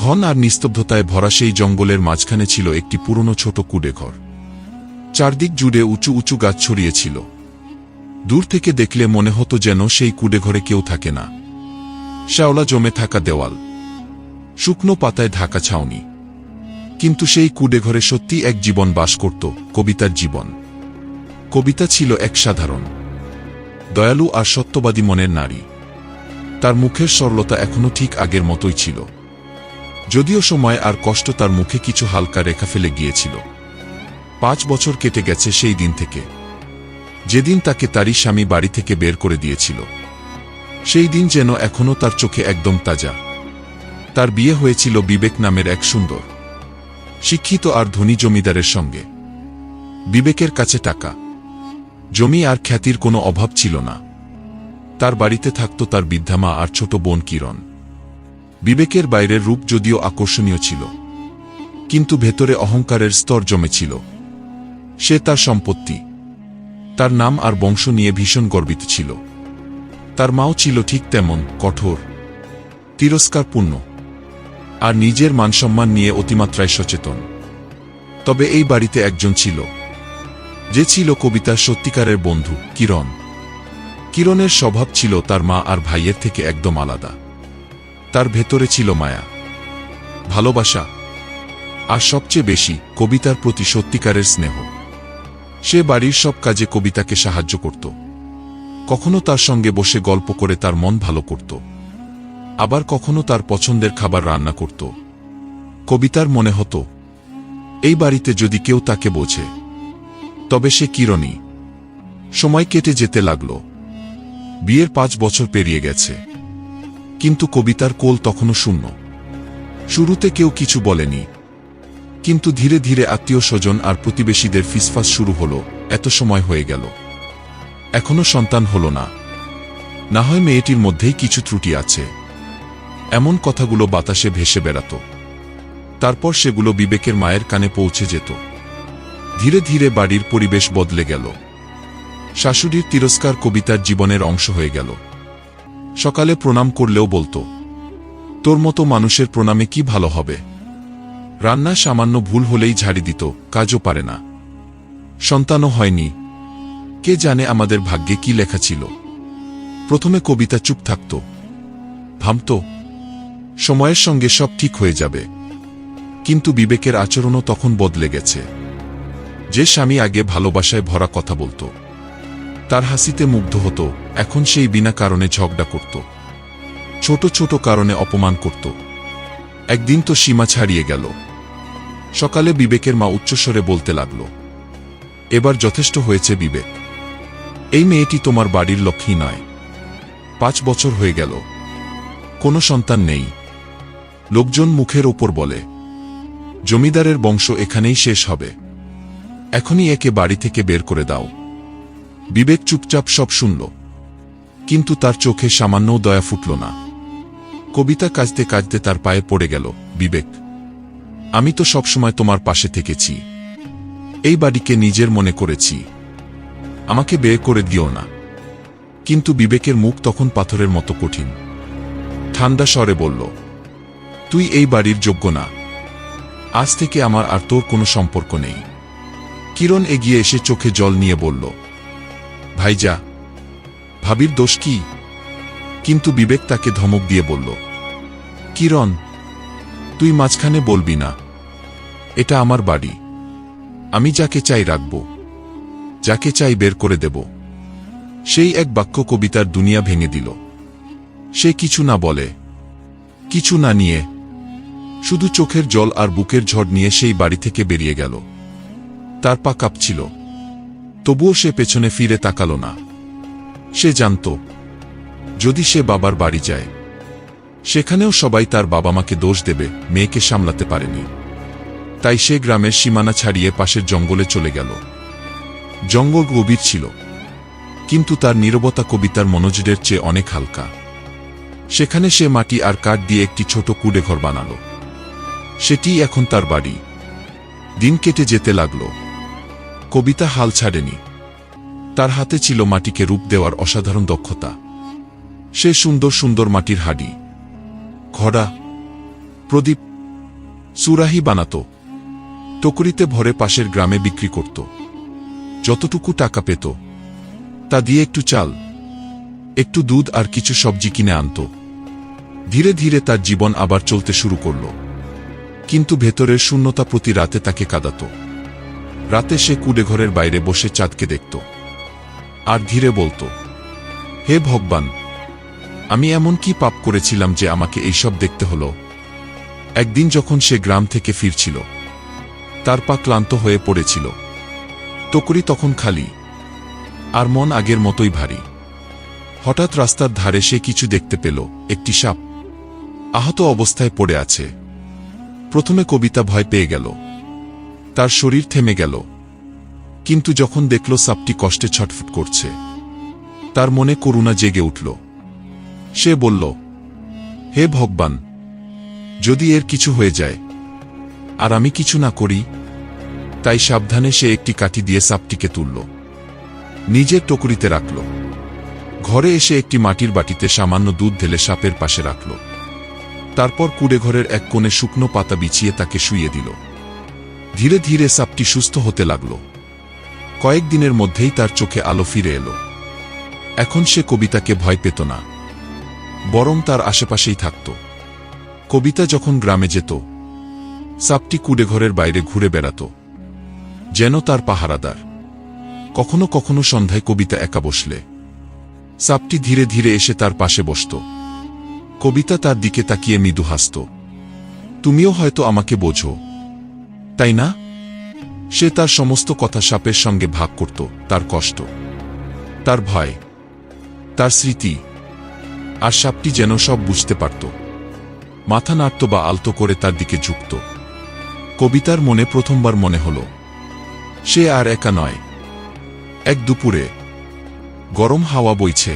ঘন আর নিস্তব্ধতায় ভরা সেই জঙ্গলের মাঝখানে ছিল একটি পুরনো ছোট কুডেঘর। চারদিক জুড়ে উঁচু উঁচু গাছ ছড়িয়েছিল। দূর থেকে দেখলে মনে হতো যেন সেই কুডেঘরে কেউ থাকে না। শ্যাওলা জমে থাকা দেওয়াল, শুকনো পাতায় ঢাকা ছাউনি। কিন্তু সেই কুডেঘরে সত্যি এক জীবন বাস করত, কবিতার জীবন। কবিতা ছিল এক সাধারণ, দয়ালু আর সত্যবাদী মনের নারী। তার মুখের সরলতা এখনও ঠিক আগের মতোই ছিল। যদিও সময় আর কষ্ট তার মুখে কিছু হালকা রেখা ফেলে গিয়েছিল। পাঁচ বছর কেটে গেছে সেই দিন থেকে। যেদিন তাকে তারই স্বামী বাড়ি থেকে বের করে দিয়েছিল। সেই দিন যেন এখনও তার চোখে একদম তাজা। তার বিয়ে হয়েছিল বিবেক নামের এক সুন্দর, শিক্ষিত আর ধনী জমিদারের সঙ্গে। বিবেকের কাছে টাকা। জমি আর খ্যাতির কোনো অভাব ছিল না। তার বাড়িতে থাকত তার বৃদ্ধামা আর ছোট বোন কিরণ। বিবেকের বাইরের রূপ যদিও আকর্ষণীয় ছিল, কিন্তু ভেতরে অহংকারের স্তর জমেছিল। সে তার সম্পত্তি, তার নাম আর বংশ নিয়ে ভীষণ গর্বিত ছিল। তার মাও ছিল ঠিক তেমন কঠোর তিরস্কারপূর্ণ আর নিজের মানসম্মান নিয়ে অতিমাত্রায় সচেতন। তবে এই বাড়িতে একজন ছিল, যে ছিল কবিতার সত্যিকারের বন্ধু, কিরণ। কিরণের স্বভাব ছিল তার মা আর ভাইয়ের থেকে একদম আলাদা। তার ভেতরে ছিল মায়া, ভালোবাসা, আর সবচেয়ে বেশি কবিতার প্রতি সত্যিকারের স্নেহ। সে বাড়ির সব কাজে কবিতাকে সাহায্য করত। কখনো তার সঙ্গে বসে গল্প করে তার মন ভালো করত। আবার কখনো তার পছন্দের খাবার রান্না করত। কবিতার মনে হতো, এই বাড়িতে যদি কেউ তাকে বোঝে, তবে সে কিরণী সময় কেটে যেতে লাগল। বিয়ের পাঁচ বছর পেরিয়ে গেছে। কিন্তু কবিতার কোল তখনও শূন্য। শুরুতে কেউ কিছু বলেনি। কিন্তু ধীরে ধীরে আত্মীয় স্বজন আর প্রতিবেশীদের ফিসফাস শুরু হলো, এত সময় হয়ে গেল। এখনও সন্তান হল না। না হয় মেয়েটির মধ্যেই কিছু ত্রুটি আছে। এমন কথাগুলো বাতাসে ভেসে বেড়াত। তারপর সেগুলো বিবেকের মায়ের কানে পৌঁছে যেত। ধীরে ধীরে বাড়ির পরিবেশ বদলে গেল। শাশুড়ির তিরস্কার কবিতার জীবনের অংশ হয়ে গেল। সকালে প্রণাম করলেও বলতো, তোর মতো মানুষের প্রণামে কি ভালো হবে? রান্না সামান্য ভুল হলেই ঝাড়ি দিত, কাজও পারে না। সন্তানও হয়নি। কে জানে আমাদের ভাগ্যে কি লেখা ছিল। প্রথমে কবিতা চুপ থাকত। ভাবত সময়ের সঙ্গে সব ঠিক হয়ে যাবে। কিন্তু বিবেকের আচরণও তখন বদলে গেছে। যে স্বামী আগে ভালোবাসায় ভরা কথা বলতো তার হাসিতে মুগ্ধ হতো, এখন সেই বিনা কারণে ঝগড়া করত। ছোট ছোট কারণে অপমান করত। একদিন তো সীমা ছাড়িয়ে গেল। সকালে বিবেকের মা উচ্চস্বরে বলতে লাগল, এবার যথেষ্ট হয়েছে বিবেক। এই মেয়েটি তোমার বাড়ির লক্ষ্মী নয়। পাঁচ বছর হয়ে গেল। কোনো সন্তান নেই। লোকজন মুখের ওপর বলে, জমিদারের বংশ এখানেই শেষ হবে। এখনই একে বাড়ি থেকে বের করে দাও। বিবেক চুপচাপ সব শুনল। কিন্তু তার চোখে সামান্যও দয়া ফুটল না। কবিতা কাজতে কাজতে তার পায়ে পড়ে গেল, বিবেক। আমি তো সবসময় তোমার পাশে থেকেছি। এই বাড়িকে নিজের মনে করেছি। আমাকে বের করে দিও না। কিন্তু বিবেকের মুখ তখন পাথরের মতো কঠিন। ঠান্ডা স্বরে বলল, তুই এই বাড়ির যোগ্য না। আজ থেকে আমার আর তোর কোনো সম্পর্ক নেই। কিরণ এগিয়ে এসে চোখে জল নিয়ে বলল ভাইজা, ভাবির দোষ কি? কিন্তু বিবেক তাকে ধমক দিয়ে বলল, কিরণ, তুই মাঝখানে বলবি না। এটা আমার বাড়ি। আমি যাকে চাই রাখব, যাকে চাই বের করে দেব। সেই এক বাক্য কবিতার দুনিয়া ভেঙে দিল। সে কিছু না বলে, কিছু না নিয়ে, শুধু চোখের জল আর বুকের ঝড় নিয়ে সেই বাড়ি থেকে বেরিয়ে গেল। তার পা কাঁপছিল। তবুও সে পেছনে ফিরে তাকাল না। সে জানত, যদি সে বাবার বাড়ি যায়, সেখানেও সবাই তার বাবা মাকে দোষ দেবে, মেয়েকে সামলাতে পারেনি। তাই সে গ্রামের সীমানা ছাড়িয়ে পাশের জঙ্গলে চলে গেল। জঙ্গল গভীর ছিল, কিন্তু তার নীরবতা কবিতার মনোযোগের চেয়ে অনেক হালকা। সেখানে সে মাটি আর কাঠ দিয়ে একটি ছোট কুড়ে ঘর বানাল। সেটি এখন তার বাড়ি। দিন কেটে যেতে লাগল। কবিতা হাল ছাড়েনি। তার হাতে ছিল মাটিকে রূপ দেওয়ার অসাধারণ দক্ষতা। সে সুন্দর সুন্দর মাটির হাড়ি। ঘড়া। প্রদীপ। সুরাহি বানাত। টকরিতে ভরে পাশের গ্রামে বিক্রি করত। যতটুকু টাকা পেত, তা দিয়ে একটু চাল, একটু দুধ আর কিছু সবজি কিনে আনত। ধীরে ধীরে তার জীবন আবার চলতে শুরু করল। কিন্তু ভেতরের শূন্যতা প্রতি রাতে তাকে কাঁদাত। রাতে সে কুডেঘরের বাইরে বসে চাঁদকে দেখত আর ধীরে বলতো, হে ভগবান, আমি এমন কি পাপ করেছিলাম যে আমাকে এইসব দেখতে হলো? একদিন যখন সে গ্রাম থেকে ফিরছিল, তার পা ক্লান্ত হয়ে পড়েছিল। টকরি তখন খালি, আর মন আগের মতোই ভারী। হঠাৎ রাস্তার ধারে সে কিছু দেখতে পেল, একটি সাপ। আহত অবস্থায় পড়ে আছে। প্রথমে কবিতা ভয় পেয়ে গেল তার শরীর থেমে গেল। কিন্তু যখন দেখল সাপটি কষ্টে ছটফট করছে, তার মনে করুণা জেগে উঠল। সে বলল, হে ভগবান, যদি এর কিছু হয়ে যায়, আর আমি কিছু না করি, তাই সাবধানে সে একটি কাঠি দিয়ে সাপটিকে তুলল। নিজের টকুরিতে রাখল। ঘরে এসে একটি মাটির বাটিতে সামান্য দুধ ঢেলে সাপের পাশে রাখল। তারপর কুড়ে ঘরের এক কোণে শুকনো পাতা বিছিয়ে তাকে শুইয়ে দিল। ধীরে ধীরে সাপটি সুস্থ হতে লাগল। কয়েকদিনের মধ্যেই তার চোখে আলো ফিরে এলো। এখন সে কবিতাকে ভয় পেত না, বরং তার আশেপাশেই থাকত। কবিতা যখন গ্রামে যেত, সাপটি কুড়েঘরের বাইরে ঘুরে বেড়াত, যেন তার পাহারাদার। কখনো কখনো সন্ধ্যায় কবিতা একা বসলে। সাপটি ধীরে ধীরে এসে তার পাশে বসত। কবিতা তার দিকে তাকিয়ে মৃদু হাসত। তুমিও হয়তো আমাকে বোঝো তাই না? সে তার সমস্ত কথা সাপের সঙ্গে ভাগ করত, তার কষ্ট, তার ভয়, তার স্মৃতি, আর সাপটি যেন সব বুঝতে পারত। মাথা নাড়ত বা আলতো করে তার দিকে ঝুঁকত। কবিতার মনে প্রথমবার মনে হল, সে আর একা নয়। এক দুপুরে, গরম হাওয়া বইছে।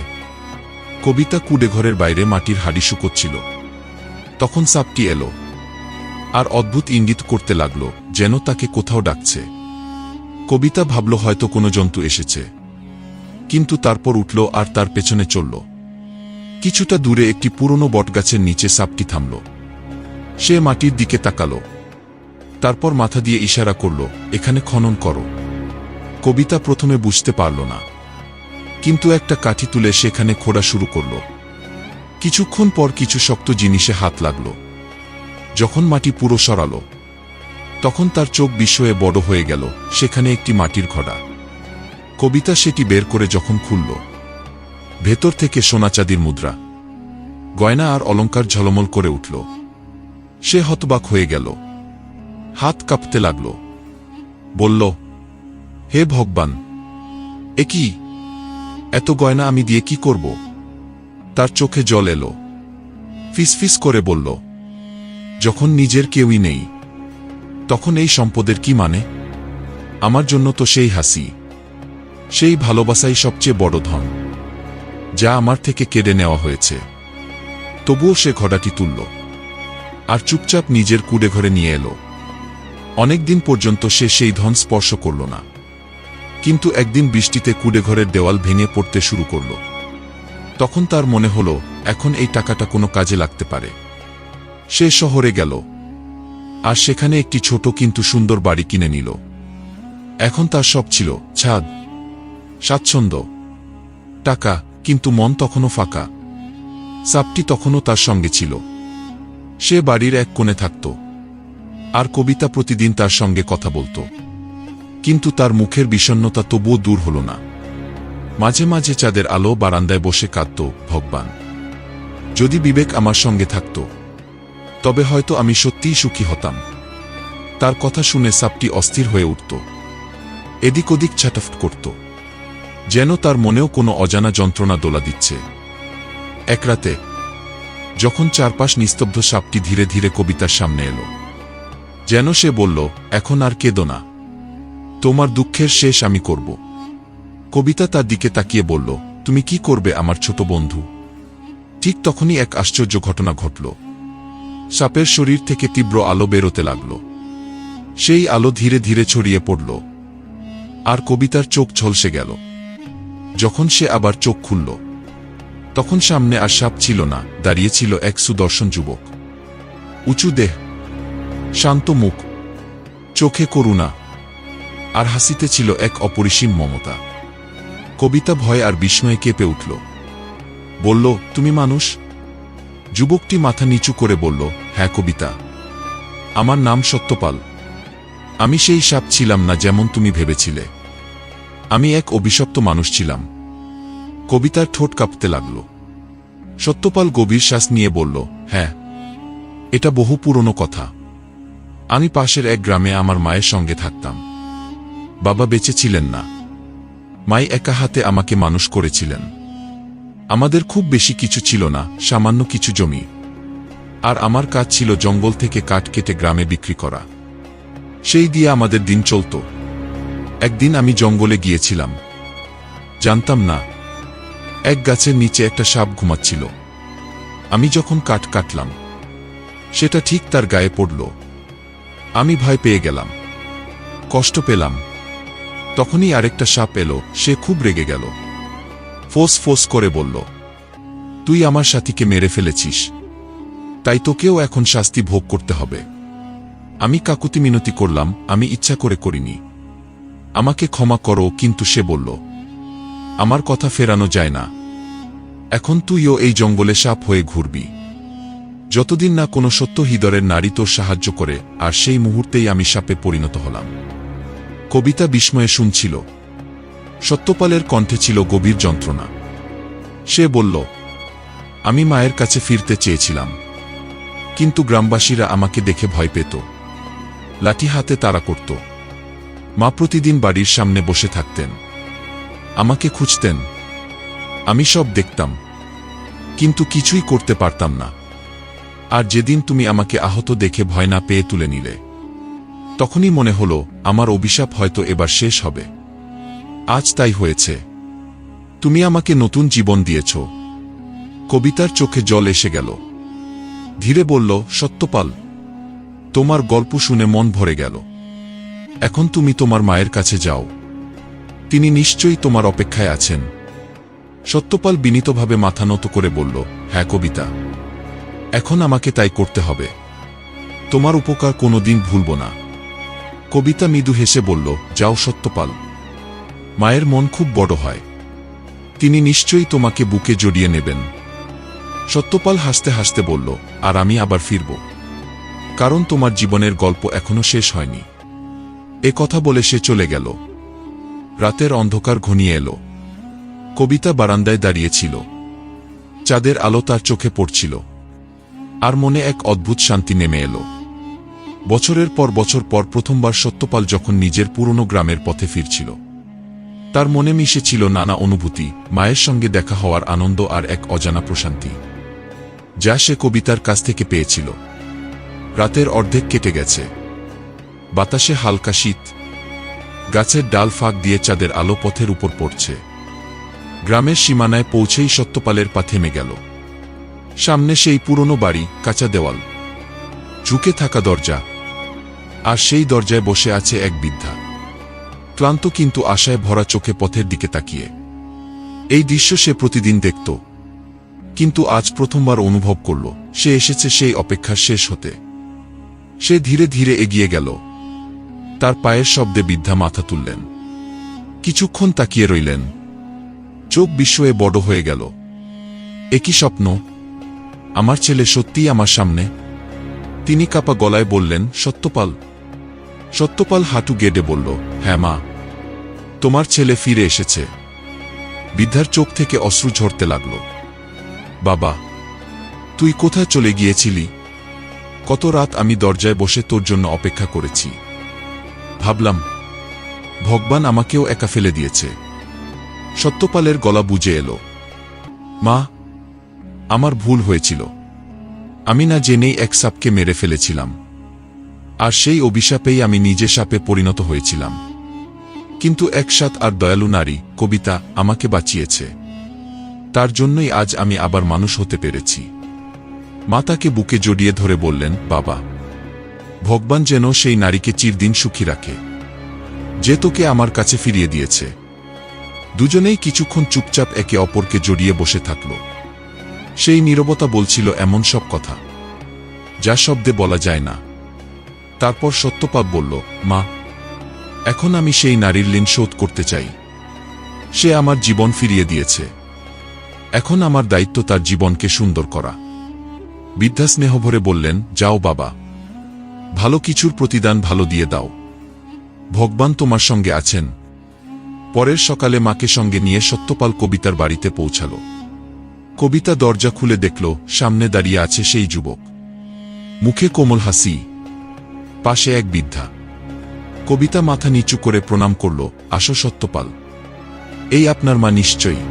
কবিতা কুডেঘরের বাইরে মাটির হাড়ি শুকোচ্ছিল। তখন সাপটি এলো। আর অদ্ভুত ইঙ্গিত করতে লাগল, যেন তাকে কোথাও ডাকছে। কবিতা ভাবল হয়তো কোনো জন্তু এসেছে। কিন্তু তারপর উঠল আর তার পেছনে চলল। কিছুটা দূরে একটি পুরনো বটগাছের নিচে সাপটি থামল। সে মাটির দিকে তাকাল। তারপর মাথা দিয়ে ইশারা করল, এখানে খনন করো। কবিতা প্রথমে বুঝতে পারল না। কিন্তু একটা কাঠি তুলে সেখানে খোঁড়া শুরু করল। কিছুক্ষণ পর কিছু শক্ত জিনিসে হাত লাগল। যখন মাটি পুরো সরাল, তখন তার চোখ বিস্ময়ে বড় হয়ে গেল, সেখানে একটি মাটির ঘড়া কবিতা সেটি বের করে যখন খুলল, ভেতর থেকে সোনাচাঁদির মুদ্রা, গয়না আর অলঙ্কার ঝলমল করে উঠল। সে হতবাক হয়ে গেল, হাত কাঁপতে লাগল, বলল, হে ভগবান, এ কি? এত গয়না আমি দিয়ে কি করব? তার চোখে জল এলো, ফিসফিস করে বলল যখন নিজের কেউই নেই, তখন এই সম্পদের কি মানে? আমার জন্য তো সেই হাসি, সেই ভালোবাসাই সবচেয়ে বড় ধন, যা আমার থেকে কেড়ে নেওয়া হয়েছে। তবুও সে ঘোড়াটি তুলল, আর চুপচাপ নিজের কুড়ে ঘরে নিয়ে এলো। অনেকদিন পর্যন্ত সে সেই ধন স্পর্শ করল না, কিন্তু একদিন বৃষ্টিতে কুড়ে ঘরের দেওয়াল ভেঙে পড়তে শুরু করল। তখন তার মনে হল, এখন এই টাকাটা কোনো কাজে লাগতে পারে। সে শহরে গেল, আর সেখানে একটি ছোট কিন্তু সুন্দর বাড়ি কিনে নিল। এখন তার সব ছিল ছাদ, স্বাচ্ছন্দ্য, টাকা, কিন্তু মন তখনও ফাঁকা। সাপটি তখনও তার সঙ্গে ছিল। সে বাড়ির এক কোণে থাকত, আর কবিতা প্রতিদিন তার সঙ্গে কথা বলত। কিন্তু তার মুখের বিষণ্নতা তবুও দূর হল না। মাঝে মাঝে চাঁদের আলো বারান্দায় বসে কাঁদত ভগবান। যদি বিবেক আমার সঙ্গে থাকত তবে হয়তো আমি সত্যিই সুখী হতাম। তার কথা শুনে সাপটি অস্থির হয়ে উঠত। এদিক ওদিক ছাটাফট করত। যেন তার মনেও কোনো অজানা যন্ত্রণা দোলা দিচ্ছে। এক রাতে, যখন চারপাশ নিস্তব্ধ সাপটি ধীরে ধীরে কবিতার সামনে এলো। যেন সে বলল, এখন আর কেঁদো না। তোমার দুঃখের শেষ আমি করব। কবিতা তার দিকে তাকিয়ে বলল, তুমি কি করবে আমার ছোট বন্ধু? ঠিক তখনই এক আশ্চর্য ঘটনা ঘটল। সাপের শরীর থেকে তীব্র আলো বেরোতে লাগল। সেই আলো ধীরে ধীরে ছড়িয়ে পড়ল। আর কবিতার চোখ ঝলসে গেল। যখন সে আবার চোখ খুলল, তখন সামনে আর সাপ ছিল না দাঁড়িয়েছিল এক সুদর্শন যুবক। উঁচু দেহ, শান্ত মুখ, চোখে করুণা, আর হাসিতে ছিল এক অপরিসীম মমতা। কবিতা ভয় আর বিস্ময়ে কেঁপে উঠল। বলল, তুমি মানুষ যুবকটি মাথা নিচু করে বলল হ্যাঁ কবিতা, আমার নাম সত্যপাল। আমি সেই সাপ ছিলাম না যেমন তুমি ভেবেছিলে। আমি এক অভিশপ্ত মানুষ ছিলাম। কবিতার ঠোঁট কাঁপতে লাগল। সত্যপাল গভীর শ্বাস নিয়ে বলল হ্যাঁ এটা বহু পুরনো কথা। আমি পাশের এক গ্রামে আমার মায়ের সঙ্গে থাকতাম। বাবা বেঁচে ছিলেন না। মাই একা হাতে আমাকে মানুষ করেছিলেন। আমাদের খুব বেশি কিছু ছিল না, সামান্য কিছু জমি। আর আমার কাজ ছিল জঙ্গল থেকে কাঠ কেটে গ্রামে বিক্রি করা। সেই দিয়ে আমাদের দিন চলত। একদিন আমি জঙ্গলে গিয়েছিলাম। জানতাম না, এক গাছের নিচে একটা সাপ ঘুমাচ্ছিল। আমি যখন কাঠ কাটলাম, সেটা ঠিক তার গায়ে পড়ল। আমি ভয় পেয়ে গেলাম। কষ্ট পেলাম। তখনই আরেকটা সাপ এলো, সে খুব রেগে গেল। ফোস ফোস করে বলল, তুই আমার সাথীকে মেরে ফেলেছিস। তাই তোকেও এখন শাস্তি ভোগ করতে হবে। আমি কাকুতি মিনতি করলাম, আমি ইচ্ছা করে করিনি। আমাকে ক্ষমা করো। কিন্তু সে বলল, আমার কথা ফেরানো যায় না। এখন তুইও এই জঙ্গলে সাপ হয়ে ঘুরবি। যতদিন না কোনো সত্য হৃদয়ের নারী তোর সাহায্য করে, আর সেই মুহূর্তেই আমি সাপে পরিণত হলাম। কবিতা বিস্ময়ে শুনছিল। সত্যপালের কণ্ঠে ছিল গভীর যন্ত্রণা। সে বলল, আমি মায়ের কাছে ফিরতে চেয়েছিলাম, কিন্তু গ্রামবাসীরা আমাকে দেখে ভয় পেত। লাঠি হাতে তারা করত। মা প্রতিদিন বাড়ির সামনে বসে থাকতেন। আমাকে খুঁজতেন। আমি সব দেখতাম, কিন্তু কিছুই করতে পারতাম না। আর যেদিন তুমি আমাকে আহত দেখে ভয় না পেয়ে তুলে নিলে, তখনই মনে হলো, আমার অভিশাপ হয়তো এবার শেষ হবে। আজ তাই হয়েছে। তুমি আমাকে নতুন জীবন দিয়েছ। কবিতার চোখে জল এসে গেল। ধীরে বলল, সত্যপাল, তোমার গল্প শুনে মন ভরে গেল। এখন তুমি তোমার মায়ের কাছে যাও। তিনি নিশ্চয়ই তোমার অপেক্ষায় আছেন। সত্যপাল বিনীতভাবে মাথা নত করে বলল হ্যাঁ কবিতা, এখন আমাকে তাই করতে হবে। তোমার উপকার কোনোদিন ভুলব না। কবিতা মৃদু হেসে বলল, যাও সত্যপাল মায়ের মন খুব বড় হয়। তিনি নিশ্চয়ই তোমাকে বুকে জড়িয়ে নেবেন। সত্যপাল হাসতে হাসতে বলল, আর আমি আবার ফিরব। কারণ তোমার জীবনের গল্প এখনও শেষ হয়নি। এ কথা বলে সে চলে গেল। রাতের অন্ধকার ঘনিয়ে এলো। কবিতা বারান্দায় দাঁড়িয়েছিল চাঁদের আলো তার চোখে পড়ছিল। আর মনে এক অদ্ভুত শান্তি নেমে এলো। বছরের পর বছর পর প্রথমবার সত্যপাল যখন নিজের পুরনো গ্রামের পথে ফিরছিল। তার মনে মিশেছিল নানা অনুভূতি, মায়ের সঙ্গে দেখা হওয়ার আনন্দ আর এক অজানা প্রশান্তি। যা সে কবিতার কাছ থেকে পেয়েছিল। রাতের অর্ধেক কেটে গেছে। বাতাসে হালকা শীত। গাছের ডাল ফাঁক দিয়ে চাঁদের আলো পথের উপর পড়ছে। গ্রামের সীমানায় পৌঁছেই সত্যপালের পা থেমে গেল। সামনে সেই পুরনো বাড়ি, কাঁচা দেওয়াল। ঝুঁকে থাকা দরজা। আর সেই দরজায় বসে আছে এক বৃদ্ধা। ক্লান্ত কিন্তু আশায় ভরা চোখে পথের দিকে তাকিয়ে। এই দৃশ্য সে প্রতিদিন দেখত। কিন্তু আজ প্রথমবার অনুভব করল, সে এসেছে সেই অপেক্ষা শেষ হতে। সে ধীরে ধীরে এগিয়ে গেল। তার পায়ের শব্দে বৃদ্ধা মাথা তুললেন। কিছুক্ষণ তাকিয়ে রইলেন। চোখ বিস্ময়ে বড় হয়ে গেল। একই স্বপ্ন? আমার ছেলে সত্যিই আমার সামনে? তিনি কাপা গলায় বললেন, সত্যপাল সত্যপাল হাঁটু গেডে বলল হ্যাঁ মা, তোমার ছেলে ফিরে এসেছে। বৃদ্ধার চোখ থেকে অশ্রু ঝরতে লাগল। বাবা, তুই কোথায় চলে গিয়েছিলি? কত রাত আমি দরজায় বসে তোর জন্য অপেক্ষা করেছি। ভাবলাম, ভগবান আমাকেও একা ফেলে দিয়েছে। সত্যপালের গলা বুঝে এলো। মা, আমার ভুল হয়েছিল। আমি না জেনেই এক সাপকে মেরে ফেলেছিলাম। আর সেই অভিশাপেই আমি নিজে সাপে পরিণত হয়েছিলাম। কিন্তু একসাথ আর দয়ালু নারী, কবিতা, আমাকে বাঁচিয়েছে। তার জন্যই আজ আমি আবার মানুষ হতে পেরেছি। মা তাকে বুকে জড়িয়ে ধরে বললেন, বাবা, ভগবান যেন সেই নারীকে চিরদিন সুখী রাখে। যে তোকে আমার কাছে ফিরিয়ে দিয়েছে। দুজনেই কিছুক্ষণ চুপচাপ একে অপরকে জড়িয়ে বসে থাকল। সেই নীরবতা বলছিল এমন সব কথা, যা শব্দে বলা যায় না। তারপর সত্যপাল বলল, মা, এখন আমি সেই নারীর ঋণ শোধ করতে চাই। সে আমার জীবন ফিরিয়ে দিয়েছে। এখন আমার দায়িত্ব তার জীবনকে সুন্দর করা। বৃদ্ধা স্নেহভরে বললেন, যাও বাবা, ভালো কিছুর প্রতিদান ভালো দিয়ে দাও। ভগবান তোমার সঙ্গে আছেন। পরের সকালে মাকে সঙ্গে নিয়ে সত্যপাল কবিতার বাড়িতে পৌঁছাল। কবিতা দরজা খুলে দেখল, সামনে দাঁড়িয়ে আছে সেই যুবক। মুখে কোমল হাসি পাশে এক বৃদ্ধা। কবিতা মাথা নিচু করে প্রণাম করল, আসো সত্যপাল। এই আপনার মা নিশ্চয়ই।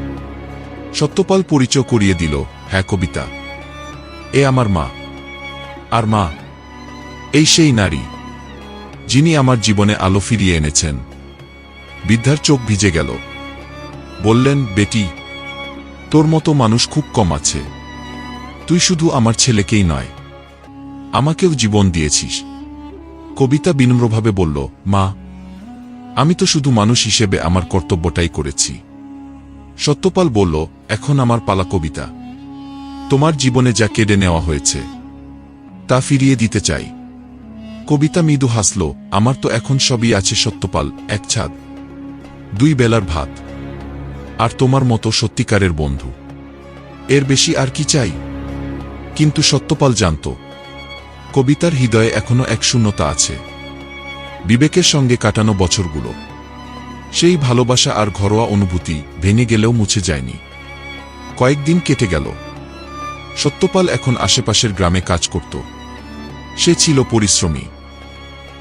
সত্যপাল পরিচয় করিয়ে দিল হ্যাঁ কবিতা। এ আমার মা। আর মা? এই সেই নারী, যিনি আমার জীবনে আলো ফিরিয়ে এনেছেন। বৃদ্ধার চোখ ভিজে গেল। বললেন, বেটি, তোর মতো মানুষ খুব কম আছে। তুই শুধু আমার ছেলেকেই নয়, আমাকেও জীবন দিয়েছিস। কবিতা বিনম্রভাবে বলল, মা, আমি তো শুধু মানুষ হিসেবে আমার কর্তব্যটাই করেছি। সত্যপাল বলল, এখন আমার পালা কবিতা। তোমার জীবনে যা কেড়ে নেওয়া হয়েছে, তা ফিরিয়ে দিতে চাই। কবিতা মৃদু হাসল, আমার তো এখন সবই আছে সত্যপাল, এক ছাদ, দুই বেলার ভাত, আর তোমার মতো সত্যিকারের বন্ধু। এর বেশি আর কি চাই? কিন্তু সত্যপাল জানত কবিতার হৃদয়ে এখনও এক শূন্যতা আছে। বিবেকের সঙ্গে কাটানো বছরগুলো। সেই ভালোবাসা আর ঘরোয়া অনুভূতি ভেঙে গেলেও মুছে যায়নি। কয়েকদিন কেটে গেল। সত্যপাল এখন আশেপাশের গ্রামে কাজ করত। সে ছিল পরিশ্রমী।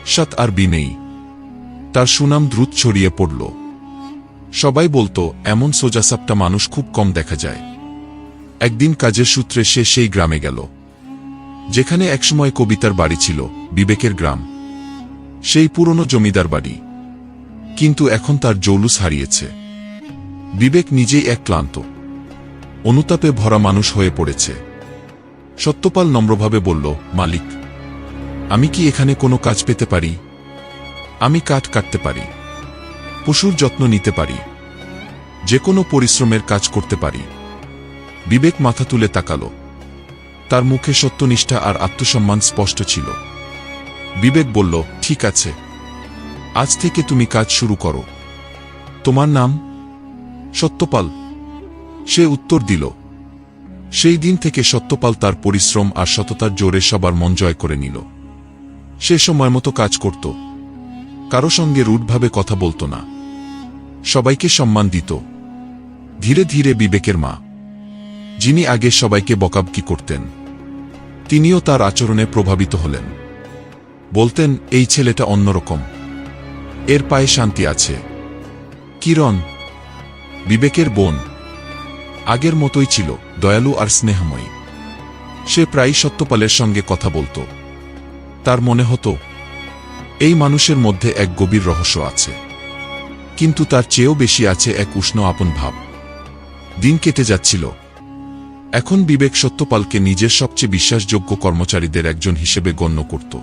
সৎ আর বিনেই তার সুনাম দ্রুত ছড়িয়ে পড়ল। সবাই বলতো, এমন সোজাসাপটা মানুষ খুব কম দেখা যায়। একদিন কাজের সূত্রে সে সেই গ্রামে গেল। যেখানে একসময় কবিতার বাড়ি ছিল, বিবেকের গ্রাম। সেই পুরনো জমিদার বাড়ি। কিন্তু এখন তার জৌলুস হারিয়েছে। বিবেক নিজেই এক ক্লান্ত। অনুতাপে ভরা মানুষ হয়ে পড়েছে। সত্যপাল নম্রভাবে বলল, মালিক, আমি কি এখানে কোনো কাজ পেতে পারি? আমি কাঠ কাটতে পারি। পশুর যত্ন নিতে পারি। যে কোনো পরিশ্রমের কাজ করতে পারি। বিবেক মাথা তুলে তাকালো। তার মুখে সত্যনিষ্ঠা আর আত্মসম্মান স্পষ্ট ছিল। বিবেক বলল, ঠিক আছে। আজ থেকে তুমি কাজ শুরু করো। তোমার নাম? সত্যপাল। সে উত্তর দিল। সেই দিন থেকে সত্যপাল তার পরিশ্রম আর সততার জোরে সবার মন জয় করে নিল। সে সময় মতো কাজ করত। কারও সঙ্গে রুটভাবে কথা বলতো না। সবাইকে সম্মান দিত। ধীরে ধীরে বিবেকের মা যিনি আগে সবাইকে বকাবকি করতেন, তিনিও তার আচরণে প্রভাবিত হলেন। বলতেন, এই ছেলেটা অন্যরকম। এর পায়ে শান্তি আছে। কিরণ, বিবেকের বোন। আগের মতোই ছিল, দয়ালু আর স্নেহময়ী। সে প্রায়ই সত্যপালের সঙ্গে কথা বলত। তার মনে হতো, এই মানুষের মধ্যে এক গভীর রহস্য আছে। কিন্তু তার চেয়েও বেশি আছে এক উষ্ণ আপন ভাব। দিন কেটে যাচ্ছিল এখন বিবেক সত্যপালকে নিজের সবচেয়ে বিশ্বাসযোগ্য কর্মচারীদের একজন হিসেবে গণ্য করত।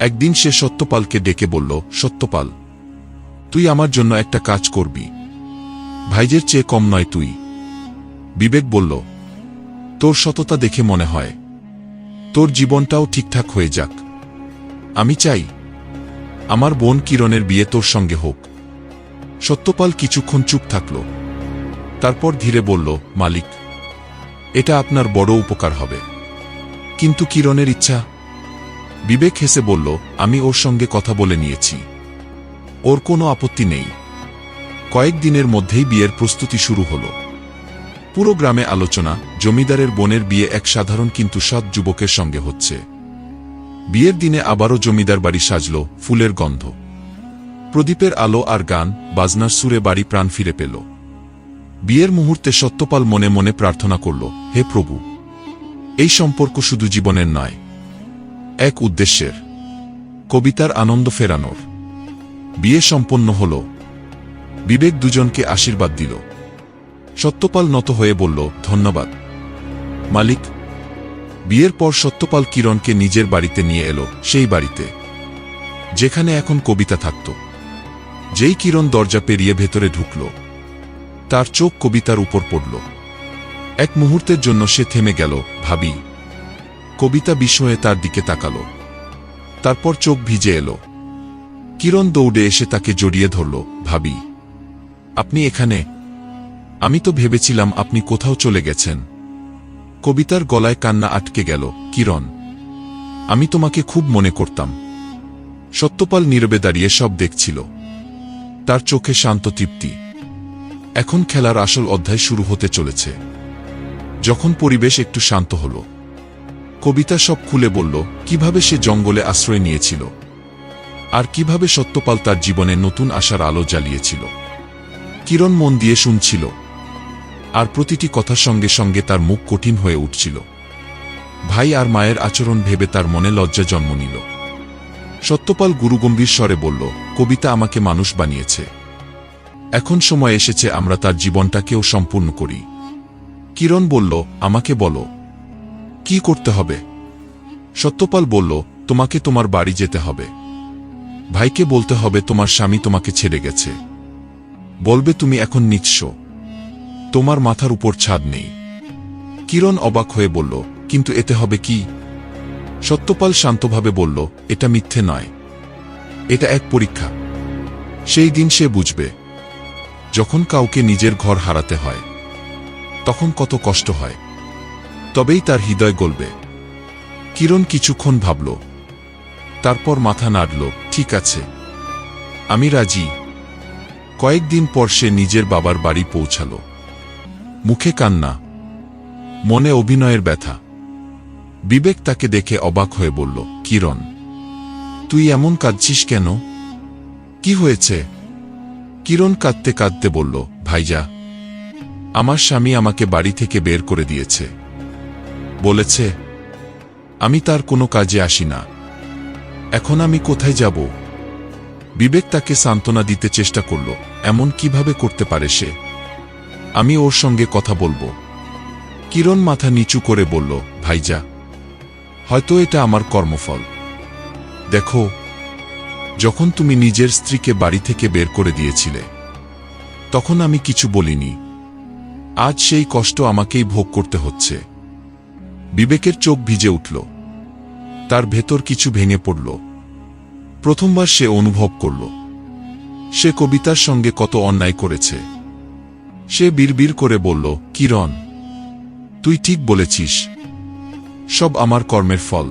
একদিন সে সত্যপালকে ডেকে বলল, সত্যপাল, তুই আমার জন্য একটা কাজ করবি। ভাইজের চেয়ে কম নয় তুই। বিবেক বলল, তোর সততা দেখে মনে হয়। তোর জীবনটাও ঠিকঠাক হয়ে যাক। আমি চাই আমার বোন কিরণের বিয়ে তোর সঙ্গে হোক। সত্যপাল কিছুক্ষণ চুপ থাকল। তারপর ধীরে বলল, মালিক এটা আপনার বড় উপকার হবে। কিন্তু কিরণের ইচ্ছা? বিবেক হেসে বলল, আমি ওর সঙ্গে কথা বলে নিয়েছি। ওর কোনো আপত্তি নেই। কয়েকদিনের মধ্যেই বিয়ের প্রস্তুতি শুরু হল। পুরো গ্রামে আলোচনা, জমিদারের বোনের বিয়ে এক সাধারণ কিন্তু সৎ যুবকের সঙ্গে হচ্ছে। বিয়ের দিনে আবারও জমিদার বাড়ি সাজল, ফুলের গন্ধ। প্রদীপের আলো আর গান, বাজনার সুরে বাড়ি প্রাণ ফিরে পেল। বিয়ের মুহূর্তে সত্যপাল মনে মনে প্রার্থনা করল, হে প্রভু, এই সম্পর্ক শুধু জীবনের নয়, এক উদ্দেশ্যের। কবিতার আনন্দ ফেরানোর। বিয়ে সম্পন্ন হল। বিবেক দুজনকে আশীর্বাদ দিল। সত্যপাল নত হয়ে বলল, ধন্যবাদ। মালিক, বিয়ের পর সত্যপাল কিরণকে নিজের বাড়িতে নিয়ে এলো, সেই বাড়িতে, যেখানে এখন কবিতা থাকত। যেই কিরণ দরজা পেরিয়ে ভেতরে ঢুকল তার চোখ কবিতার উপর পড়ল। এক মুহূর্তের জন্য সে থেমে গেল, ভাবি। কবিতা বিস্ময়ে তার দিকে তাকাল। তারপর চোখ ভিজে এলো। কিরণ দৌড়ে এসে তাকে জড়িয়ে ধরল, ভাবি। আপনি এখানে? আমি তো ভেবেছিলাম আপনি কোথাও চলে গেছেন। কবিতার গলায় কান্না আটকে গেল, কিরণ। আমি তোমাকে খুব মনে করতাম। সত্যপাল নীরবে দাঁড়িয়ে সব দেখছিল। তার চোখে শান্ত তৃপ্তি। এখন খেলার আসল অধ্যায় শুরু হতে চলেছে। যখন পরিবেশ একটু শান্ত হল, কবিতা সব খুলে বলল, কীভাবে সে জঙ্গলে আশ্রয় নিয়েছিল? আর কীভাবে সত্যপাল তার জীবনে নতুন আশার আলো জ্বালিয়েছিল? কিরণ মন দিয়ে শুনছিল, আর প্রতিটি কথার সঙ্গে সঙ্গে তার মুখ কঠিন হয়ে উঠছিল। ভাই আর মায়ের আচরণ ভেবে তার মনে লজ্জা জন্ম নিল। সত্যপাল গুরুগম্ভীর স্বরে বলল, কবিতা আমাকে মানুষ বানিয়েছে। এখন সময় এসেছে আমরা তার জীবনটাকেও সম্পূর্ণ করি। কিরণ বলল, আমাকে বলো। কি করতে হবে? সত্যপাল বলল, তোমাকে তোমার বাড়ি যেতে হবে। ভাইকে বলতে হবে, তোমার স্বামী তোমাকে ছেড়ে গেছে। বলবে, তুমি এখন নিচ্ছ। তোমার মাথার উপর ছাদ নেই। কিরণ অবাক হয়ে বলল, কিন্তু এতে হবে কি? সত্যপাল শান্তভাবে বলল, এটা মিথ্যে নয়। এটা এক পরীক্ষা। সেই দিন সে বুঝবে। যখন কাউকে নিজের ঘর হারাতে হয়, তখন কত কষ্ট হয়। তবেই তার হৃদয় গলবে। কিরণ কিছুক্ষণ ভাবল, তারপর মাথা নাড়ল, ঠিক আছে, আমি রাজি। কয়েকদিন পর সে নিজের বাবার বাড়ি পৌঁছাল। মুখে কান্না, মনে অভিনয়ের ব্যথা। বিবেক তাকে দেখে অবাক হয়ে বলল, কিরণ, তুই এমন কাঁদছিস কেন? কি হয়েছে? কিরণ কাঁদতে কাঁদতে বলল, ভাইজা, আমার স্বামী আমাকে বাড়ি থেকে বের করে দিয়েছে। বলেছে, আমি তার কোনো কাজে আসি না। এখন আমি কোথায় যাব? বিবেক তাকে সান্ত্বনা দিতে চেষ্টা করল, এমন কীভাবে করতে পারে সে? আমি ওর সঙ্গে কথা বলব। কিরণ মাথা নিচু করে বলল, ভাইজা, হয়তো এটা আমার কর্মফল। দেখো যখন তুমি নিজের স্ত্রীকে বাড়ি থেকে বের করে দিয়েছিলে, তখন আমি কিছু বলিনি। আজ সেই কষ্ট আমাকেই ভোগ করতে হচ্ছে। বিবেকের চোখ ভিজে উঠল। তার ভেতর কিছু ভেঙে পড়ল। প্রথমবার সে অনুভব করল। সে কবিতার সঙ্গে কত অন্যায় করেছে। সে বিড়বিড় করে বলল, কিরণ, তুই ঠিক বলেছিস। সব আমার কর্মের ফল।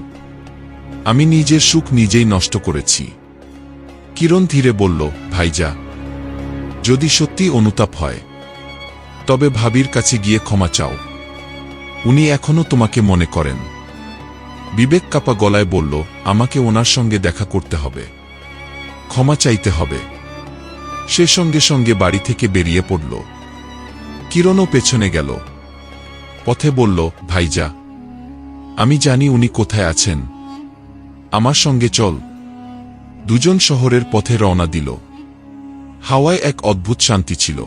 আমি নিজের সুখ নিজেই নষ্ট করেছি। কিরণ ধীরে বলল ভাইজা যদি সত্যি অনুতাপ হয়, তবে ভাবির কাছে গিয়ে ক্ষমা চাও। উনি এখনও তোমাকে মনে করেন। বিবেক কাপা গলায় বলল, আমাকে ওনার সঙ্গে দেখা করতে হবে। ক্ষমা চাইতে হবে। সে সঙ্গে সঙ্গে বাড়ি থেকে বেরিয়ে পড়ল। কিরণও পেছনে গেল। পথে বলল ভাইজা আমি জানি উনি কোথায় আছেন। আমার সঙ্গে চল। দুজন শহরের পথে রওনা দিল। হাওয়ায় এক অদ্ভুত শান্তি ছিল।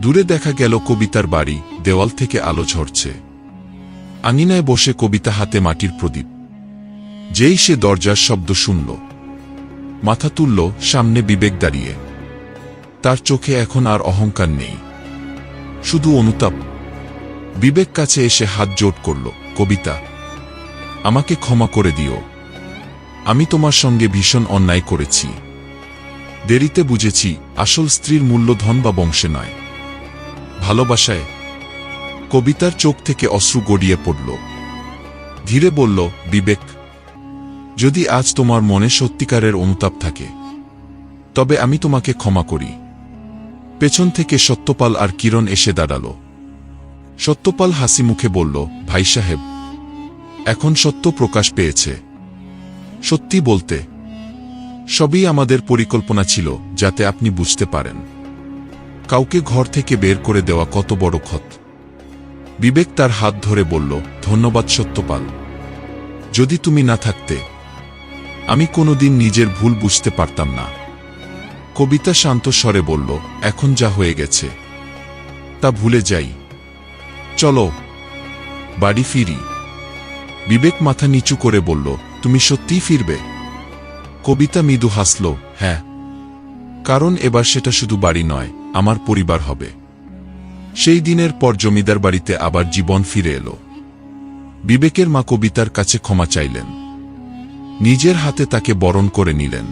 দূরে দেখা গেল কবিতার বাড়ি, দেওয়াল থেকে আলো ঝরছে। আঙিনায় বসে কবিতা হাতে মাটির প্রদীপ। যেই সে দরজার শব্দ শুনল। মাথা তুলল, সামনে বিবেক দাঁড়িয়ে। তার চোখে এখন আর অহংকার নেই। শুধু অনুতাপ। বিবেক কাছে এসে হাত জোট করল, কবিতা, আমাকে ক্ষমা করে দিও। আমি তোমার সঙ্গে ভীষণ অন্যায় করেছি। দেরিতে বুঝেছি, আসল স্ত্রীর মূল্য ধন বা বংশে নয়। ভালোবাসায় কবিতার চোখ থেকে অশ্রু গড়িয়ে পড়ল। ধীরে বলল, বিবেক, যদি আজ তোমার মনে সত্যিকারের অনুতাপ থাকে, তবে আমি তোমাকে ক্ষমা করি। পেছন থেকে সত্যপাল আর কিরণ এসে দাঁড়াল। সত্যপাল হাসি মুখে বলল, ভাই সাহেব, এখন সত্য প্রকাশ পেয়েছে। সত্যি বলতে, সবই আমাদের পরিকল্পনা ছিল যাতে আপনি বুঝতে পারেন। কাউকে ঘর থেকে বের করে দেওয়া কত বড় ক্ষত। বিবেক তার হাত ধরে বলল, ধন্যবাদ সত্যপাল। যদি তুমি না থাকতে, আমি কোনোদিন নিজের ভুল বুঝতে পারতাম না। কবিতা শান্ত স্বরে বলল, এখন যা হয়ে গেছে, তা ভুলে যাই। চলো, বাড়ি ফিরি। বিবেক মাথা নিচু করে বলল তুমি সত্যিই ফিরবে। কবিতা মৃদু হাসল হ্যাঁ কারণ এবার সেটা শুধু বাড়ি নয়, আমার পরিবার হবে। সেই দিনের পর জমিদার বাড়িতে আবার জীবন ফিরে এলো। বিবেকের মা কবিতার কাছে ক্ষমা চাইলেন। নিজের হাতে তাকে বরণ করে নিলেন।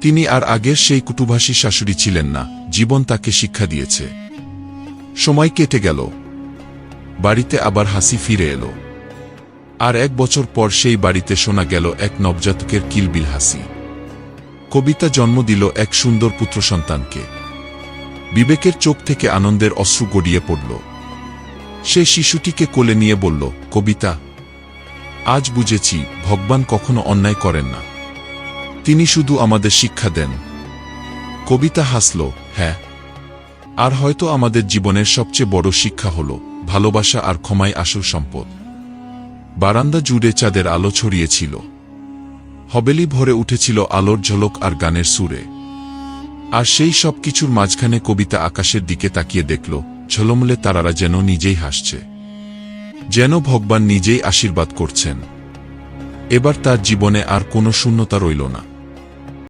তিনি আর আগের সেই কুটুভাষী শাশুড়ি ছিলেন না, জীবন তাকে শিক্ষা দিয়েছে। সময় কেটে গেল। বাড়িতে আবার হাসি ফিরে এলো। আর এক বছর পর সেই বাড়িতে শোনা গেল এক নবজাতকের কিলবিল হাসি। কবিতা জন্ম দিল এক সুন্দর পুত্র সন্তানকে। বিবেকের চোখ থেকে আনন্দের অশ্রু গড়িয়ে পড়ল। সে শিশুটিকে কোলে নিয়ে বলল, কবিতা, আজ বুঝেছি, ভগবান কখনো অন্যায় করেন না। তিনি শুধু আমাদের শিক্ষা দেন। কবিতা হাসল হ্যাঁ আর হয়তো আমাদের জীবনের সবচেয়ে বড় শিক্ষা হল ভালোবাসা আর ক্ষমাই আসল সম্পদ। বারান্দা জুড়ে চাঁদের আলো ছড়িয়েছিল। হবেলি ভরে উঠেছিল আলোর ঝলক আর গানের সুরে। আর সেই সব কিছুর মাঝখানে কবিতা আকাশের দিকে তাকিয়ে দেখল, ঝলমলে তারারা যেন নিজেই হাসছে। যেন ভগবান নিজেই আশীর্বাদ করছেন। এবার তার জীবনে আর কোনো শূন্যতা রইল না।